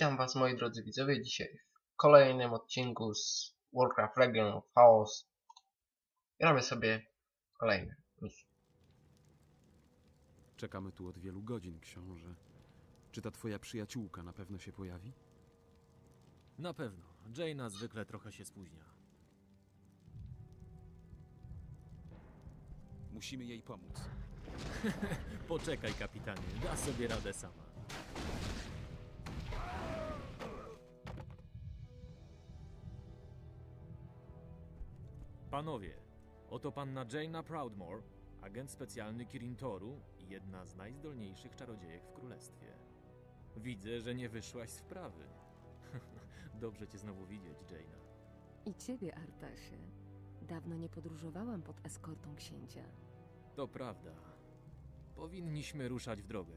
Witam was moi drodzy widzowie dzisiaj w kolejnym odcinku z Warcraft Legion of Chaos. Gramy sobie kolejne misje. Czekamy tu od wielu godzin, książę. Czy ta twoja przyjaciółka na pewno się pojawi? Na pewno. Jaina zwykle trochę się spóźnia. Musimy jej pomóc. Poczekaj, kapitanie. Da sobie radę sama. Panowie, oto panna Jaina Proudmore, agent specjalny Kirin Toru i jedna z najzdolniejszych czarodziejek w królestwie. Widzę, że nie wyszłaś z wprawy. Dobrze cię znowu widzieć, Jaina. I ciebie, Artasie. Dawno nie podróżowałam pod eskortą księcia. To prawda. Powinniśmy ruszać w drogę.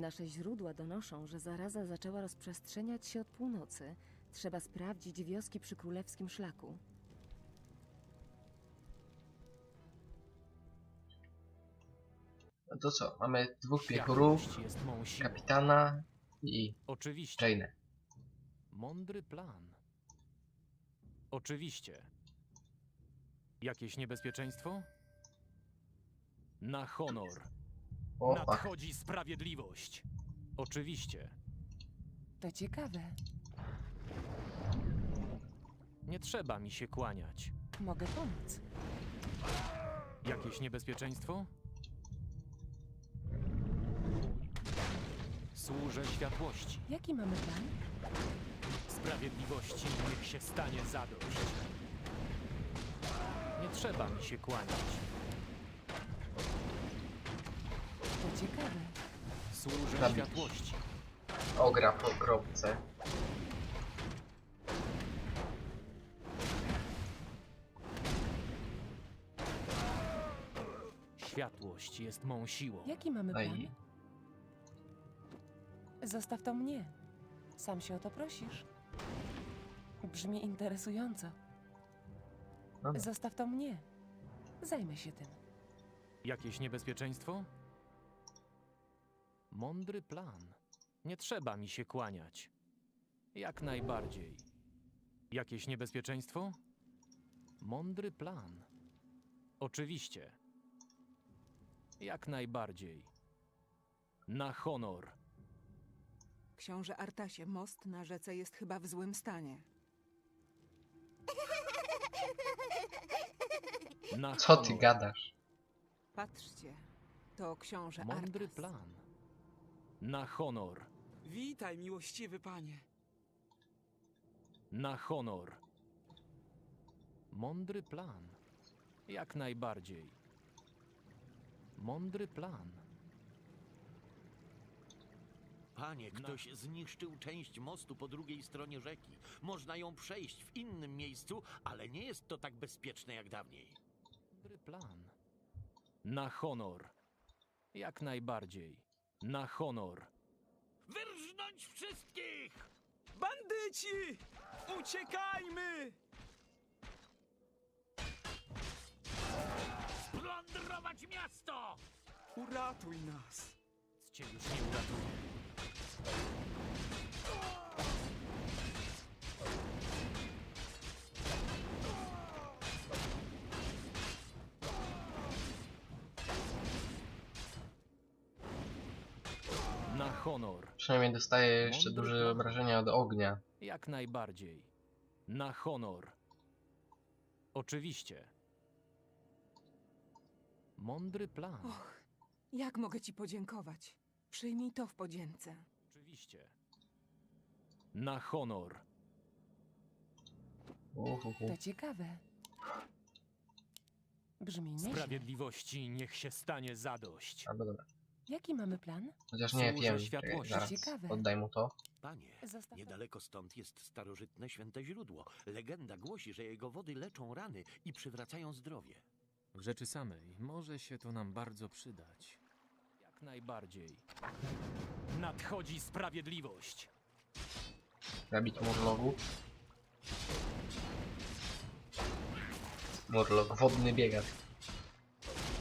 Nasze źródła donoszą, że zaraza zaczęła rozprzestrzeniać się od północy. Trzeba sprawdzić wioski przy królewskim szlaku. No to co, mamy dwóch piechurów, kapitana i Oczywiście. Jane'ę. Mądry plan. Oczywiście. Jakieś niebezpieczeństwo? Na honor. O fuck. Nadchodzi sprawiedliwość. Oczywiście. To ciekawe. Nie trzeba mi się kłaniać. Mogę pomóc. Jakieś niebezpieczeństwo? Służę światłości. Jaki mamy plan? Sprawiedliwości niech się stanie zadość. Nie trzeba mi się kłaniać. To ciekawe. Służę Zabić. światłości. Ogra po kropce. Światłość jest mą siłą. Jaki mamy No i- plan? Zostaw to mnie. Sam się o to prosisz. Brzmi interesująco. No. Zostaw to mnie. Zajmę się tym. Jakieś niebezpieczeństwo? Mądry plan. Nie trzeba mi się kłaniać. Jak najbardziej. Jakieś niebezpieczeństwo? Mądry plan. Oczywiście. Jak najbardziej. Na honor. Książę Artasie, most na rzece jest chyba w złym stanie. Na Co ty honor. gadasz? Patrzcie, to książę Mądry Artas. plan. Na honor. Witaj, miłościwy panie. Na honor. Mądry plan. Jak najbardziej. Mądry plan. Panie, ktoś zniszczył część mostu po drugiej stronie rzeki. Można ją przejść w innym miejscu, ale nie jest to tak bezpieczne jak dawniej. Mądry plan. Na honor. Jak najbardziej. Na honor. Wyrżnąć wszystkich! Bandyci! Uciekajmy! Splądrować miasto! Uratuj nas! Z cię już nie uratuje. Honor. Przynajmniej dostaję jeszcze Mądry duże obrażenia od ognia. Jak najbardziej. Na honor. Oczywiście. Mądry plan. Och, jak mogę ci podziękować? Przyjmij to w podzięce. Oczywiście. Na honor. Uhuhu. To ciekawe. Brzmi nieźle. Sprawiedliwości niech się stanie zadość. Albo dobra. Jaki mamy plan? Chociaż nie Służę wiem. Czekaj, światłości. zaraz Ciekawe. oddaj mu to. Panie, Zostaw to. niedaleko stąd jest starożytne święte źródło. Legenda głosi, że jego wody leczą rany i przywracają zdrowie. W rzeczy samej może się to nam bardzo przydać. Jak najbardziej. Nadchodzi sprawiedliwość. Zabić murlogu. Murlog, wodny biegacz.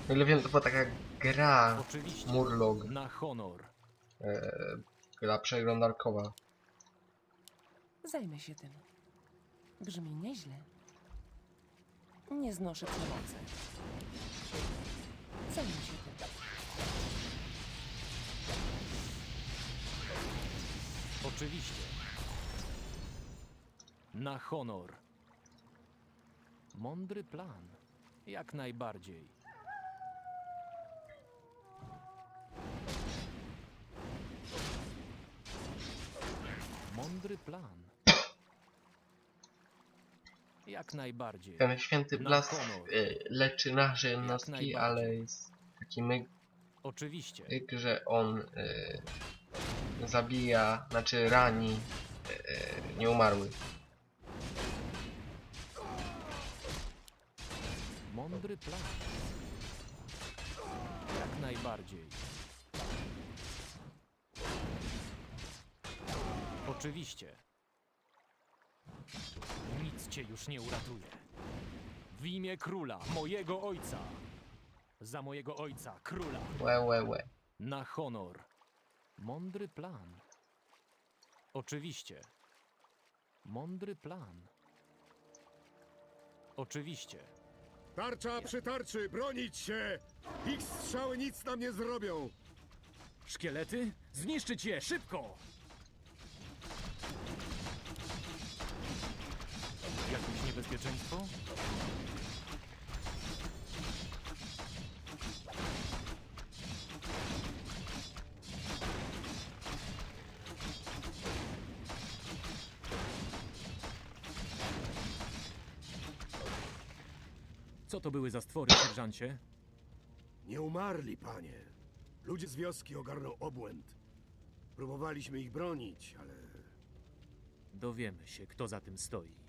O ile wiem, to była taka gra Oczywiście. Murlog, Na honor. e, gra przeglądarkowa. Zajmę się tym. Brzmi nieźle. Nie znoszę przemocy. Zajmę się tym. Oczywiście. Na honor. Mądry plan. Jak najbardziej. Mądry plan. Jak najbardziej. Ten święty Na blask honor. e, leczy nasze jednostki, najbardziej. ale jest taki myk, Oczywiście. że on e, zabija, znaczy rani e, nieumarłych. Mądry plan. Jak najbardziej. Oczywiście. Nic cię już nie uratuje. W imię króla, mojego ojca. Za mojego ojca, króla. Łe, łe, łe. Na honor. Mądry plan. Oczywiście. Mądry plan. Oczywiście. Tarcza przy tarczy, bronić się! Ich strzały nic nam nie zrobią! Szkielety? Zniszczyć je, szybko! Jakieś niebezpieczeństwo? Co to były za stwory, sierżancie? Nie umarli, panie. Ludzie z wioski ogarnął obłęd. Próbowaliśmy ich bronić, ale Dowiemy się, kto za tym stoi.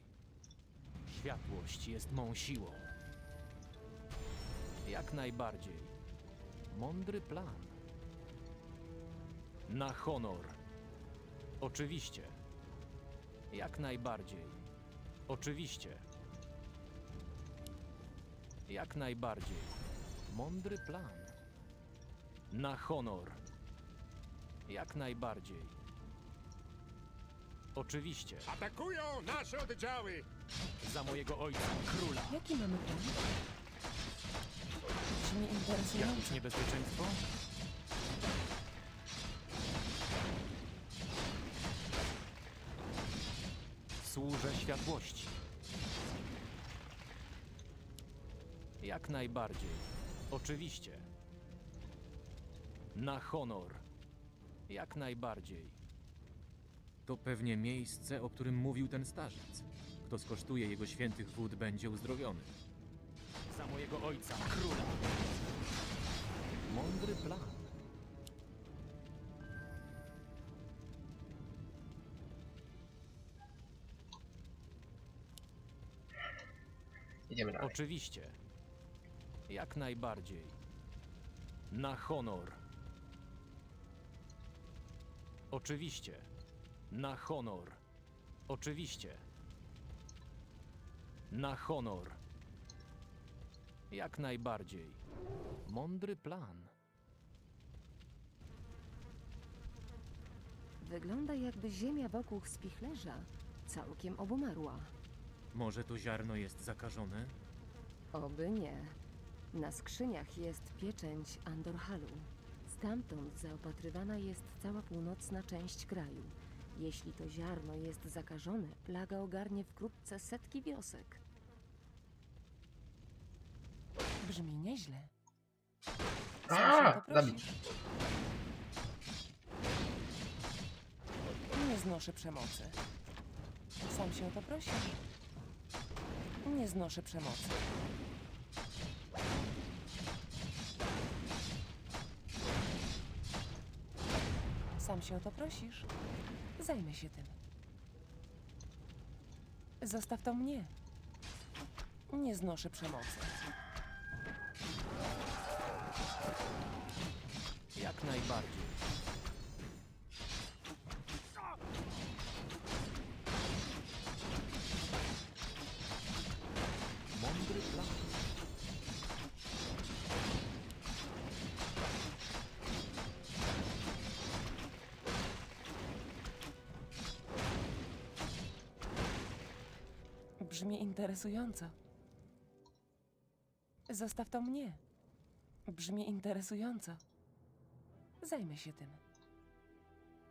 Światłość jest mą siłą. Jak najbardziej. Mądry plan. Na honor. Oczywiście. Jak najbardziej. Oczywiście. Jak najbardziej. Mądry plan. Na honor. Jak najbardziej. Oczywiście. atakują nasze oddziały! Za mojego ojca, króla. Jaki mamy plan? Brzmi interesująco. Jakieś niebezpieczeństwo? Służę światłości. Jak najbardziej. Oczywiście. Na honor. Jak najbardziej. To pewnie miejsce, o którym mówił ten starzec. Kto skosztuje jego świętych wód, będzie uzdrowiony. Za mojego ojca, króla. Mądry plan. Idziemy dalej. Oczywiście. Jak najbardziej. Na honor. Oczywiście. Na honor. Oczywiście. Na honor. Jak najbardziej. Mądry plan. Wygląda jakby ziemia wokół spichlerza całkiem obumarła. Może to ziarno jest zakażone? Oby nie. Na skrzyniach jest pieczęć Andorhalu. Stamtąd zaopatrywana jest cała północna część kraju. Jeśli to ziarno jest zakażone, plaga ogarnie wkrótce setki wiosek. Brzmi nieźle. A, to zabić. Nie znoszę przemocy. Sam się o to prosisz. Nie znoszę przemocy. Sam się o to prosisz. Zajmę się tym. Zostaw to mnie. Nie znoszę przemocy. Jak najbardziej. Interesująco. Zostaw to mnie. Brzmi interesująco. Zajmę się tym.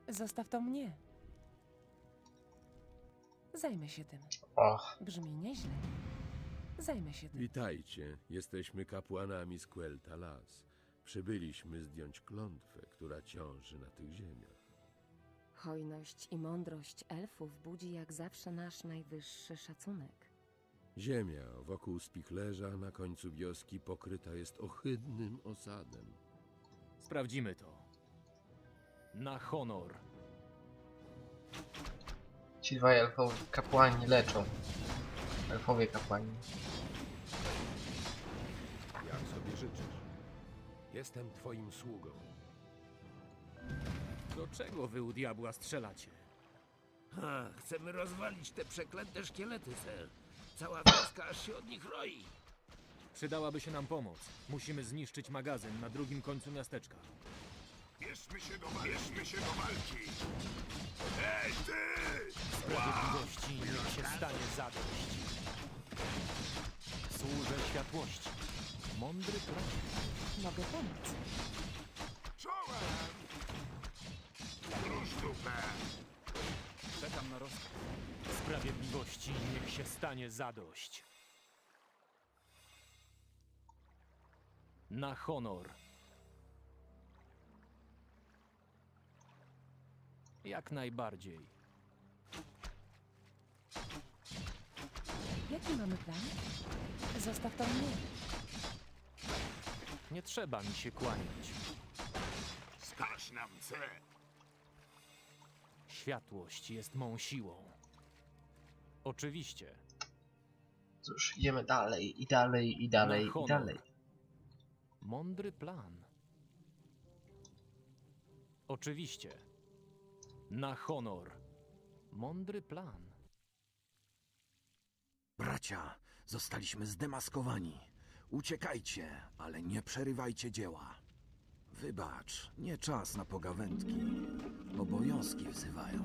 Zostaw to mnie. Zajmę się tym. Brzmi nieźle. Zajmę się tym. Witajcie, jesteśmy kapłanami z Quelta Las. Przybyliśmy zdjąć klątwę, która ciąży na tych ziemiach. Hojność i mądrość elfów budzi jak zawsze nasz najwyższy szacunek. Ziemia wokół spichlerza na końcu wioski pokryta jest ohydnym osadem. Sprawdzimy to. Na honor. ci dwaj elfowi kapłani leczą. Elfowie kapłani. Jak sobie życzysz? Jestem twoim sługą. Do czego wy u diabła strzelacie? Ha, chcemy rozwalić te przeklęte szkielety, ser. Cała wioska aż się od nich roi. Przydałaby się nam pomoc. Musimy zniszczyć magazyn na drugim końcu miasteczka. Bierzmy się do walki! Bierzmy się do walki! Ej, ty! Sprawiedliwości niech się stanie zadość. Służę światłości. Mądry plan. Mogę pomóc. Czołem! Róż dupę! Czekam na rozkaz. Sprawiedliwości niech się stanie zadość. Na honor. Jak najbardziej. Jaki mamy plan? Zostaw to mnie. Nie trzeba mi się kłaniać. Skaż nam cel! Światłość jest mą siłą. Oczywiście. Cóż, idziemy dalej i dalej i dalej Na i honor. dalej. Mądry plan. Oczywiście. Na honor. Mądry plan. Bracia, zostaliśmy zdemaskowani. Uciekajcie, ale nie przerywajcie dzieła. Wybacz, nie czas na pogawędki. Obowiązki wzywają.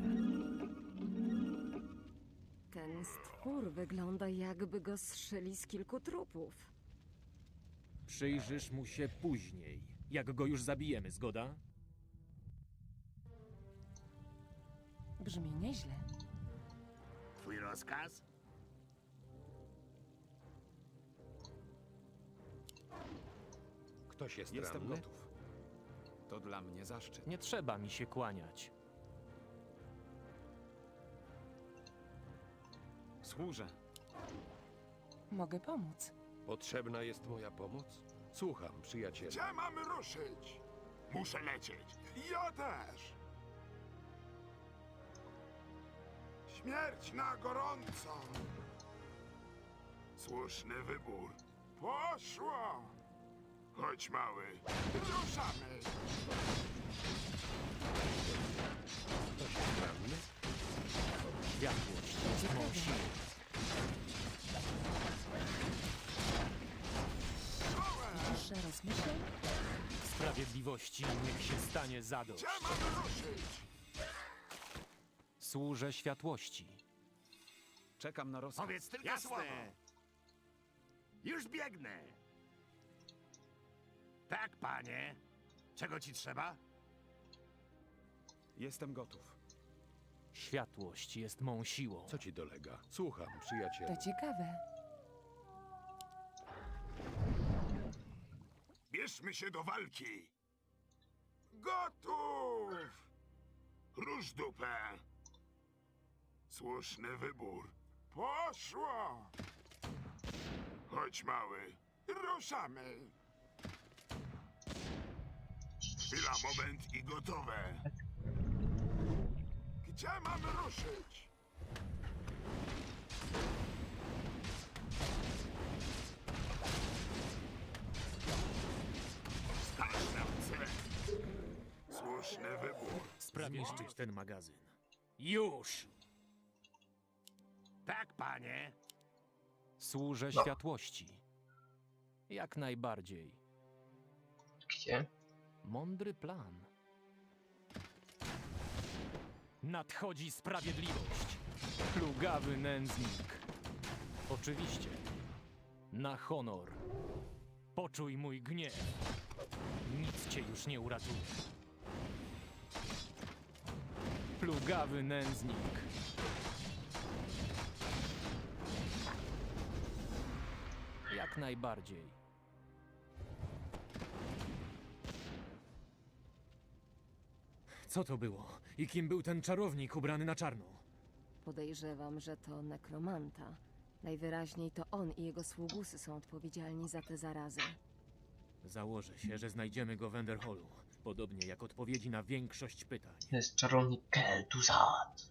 Ten stwór wygląda jakby go zszyli z kilku trupów. Przyjrzysz mu się później, jak go już zabijemy, zgoda? Brzmi nieźle. Twój rozkaz? Ktoś jest Jestem ranny? gotów. To dla mnie zaszczyt. Nie trzeba mi się kłaniać. Służę. Mogę pomóc. Potrzebna jest moja pomoc? Słucham, przyjacielu. Gdzie mamy ruszyć? Muszę lecieć. Ja też. Śmierć na gorąco. Słuszny wybór. Poszło. Chodź, mały. Ruszamy. Sprawiedliwości niech się stanie zadość. Gdzie ruszyć? Służę światłości. Czekam na rozkaz. Powiedz tylko Jasne. słowo. Już biegnę. Tak, panie. Czego ci trzeba? Jestem gotów. Światłość jest mą siłą. Co ci dolega? Słucham, przyjacielu. To ciekawe. Bierzmy się do walki. Gotów. Rusz dupę. Słuszny wybór. Poszło. Chodź, mały. Ruszamy. Chwila, moment i gotowe. Gdzie mamy ruszyć? Sprawieszczyć ten magazyn. Już! Tak, panie. Służę No. światłości. Jak najbardziej. Gdzie? Mądry plan. Nadchodzi sprawiedliwość. Plugawy nędznik. Oczywiście. Na honor. Poczuj mój gniew. Nic cię już nie uratuje. Plugawy nędznik. Jak najbardziej. Co to było? I kim był ten czarownik ubrany na czarno? Podejrzewam, że to nekromanta. Najwyraźniej to on i jego sługusy są odpowiedzialni za tę zarazę. Założę się, że znajdziemy go w Enderhallu. Podobnie jak odpowiedzi na większość pytań. Jest czarownik Kel'Thuzad.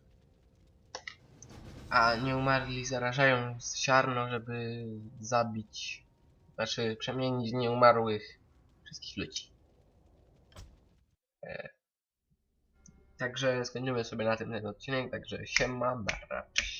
A nieumarli zarażają ziarno, żeby zabić, znaczy przemienić nieumarłych wszystkich ludzi. E, także skończymy sobie na tym ten odcinek, także siema, bara, cześć.